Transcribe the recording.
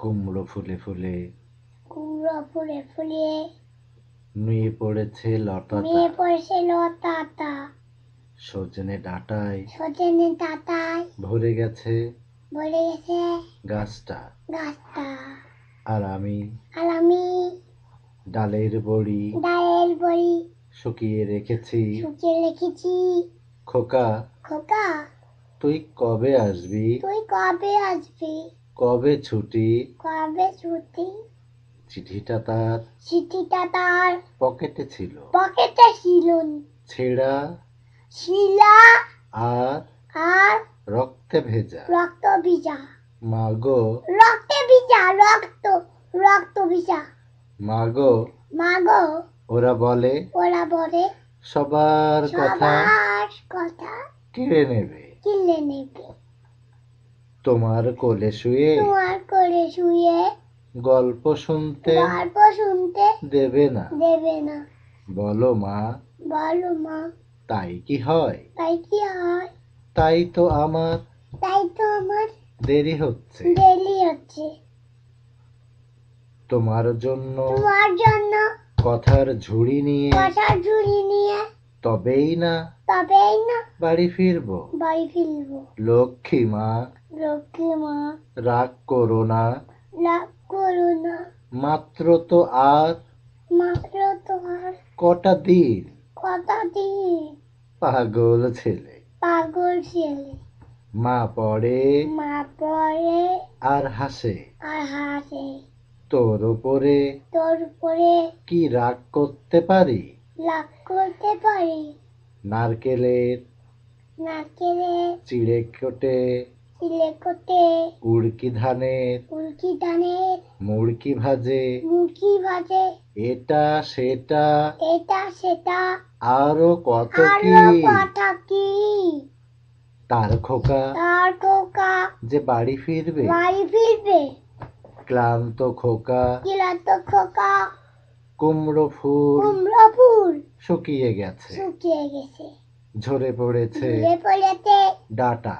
কুমড়ো ফুলে ফুলে কুমড়ো ফুলে ফুলে। নুয়ে পড়েছে লতাটা। মেয়ে পড়েছে লতাটা। সজনে ডাঁটায়। সজনে তাতায় ভরে গেছে বলে গেছে গাছটা। গাছটা। আর আমি আর আমি ডালের বড়ি ডায়ের বড়ি শুকিয়ে রেখেছি। শুকিয়ে রেখেছি। খোকা খোকা তুই কবে আসবি? তুই কবে আসবি? কবে ছুটি? কবে ছুটি? চিঠিটা তার? চিঠিটা তার। পকেটে ছিল। পকেটে ছিল ছেঁড়া? শিলা আর? আর? রক্তে ভেজা? রক্ত ভিজা। মাগো রক্তে ভিজা রক্ত রক্ত ভিজা। মাগো মাগো ওরা বলে? ওরা বলে সবার কথা? সবার কথা। কেড়ে নেবে? কিনে নেবে। তোমার কোলে শুয়ে তোমার করে শুয়ে গল্প শুনতে গল্প শুনতে দেবে না। দেবে না। বলো মা। বলো মা। তাই কি হয়? তাই কি হয়? তাই তো আমার তাই তো আমার দেরি হচ্ছে। দেরি হচ্ছে। তোমার জন্য তোমার জন্য কথার ঝুড়ি নিয়ে কথা ঝুড়ি নিয়ে তবেই না তবেই না বাড়ি ফিরবো। বাড়ি ফিরবো। লক্ষ্মী মা লক্ষ্মী মা রাগ করো না। রাগ করো না। মাত্র তো আর মাত্র তো আর কটা দিন? কথা দিন? পাগল ছেলে। পাগল ছেলে। মা পড়ে মা পড়ে আর হাসে। আর হাসে। তোর উপরে তোর উপরে কি রাগ করতে পারি? লাভ করতে পারি। নারকেলের নারকেলে চিড়ে কেটে চিলে কোটে উড়কি ধানের উল্কি ধানের মুড়কি ভাজে। মুখি ভাজে। এটা সেটা এটা সেটা। আরও কত কি? কথা কি? তার খোকা তার খোকা। যে বাড়ি ফিরবে। বাড়ি ফিরবে। ক্লান্ত খোকা কিলাত খোকা। কুমড়ো ফুল কুমড়ো ফুল। শুকিয়ে গেছে। শুকিয়ে গেছে। ঝরে পড়েছে ঝরে পড়েছে। ডাটা।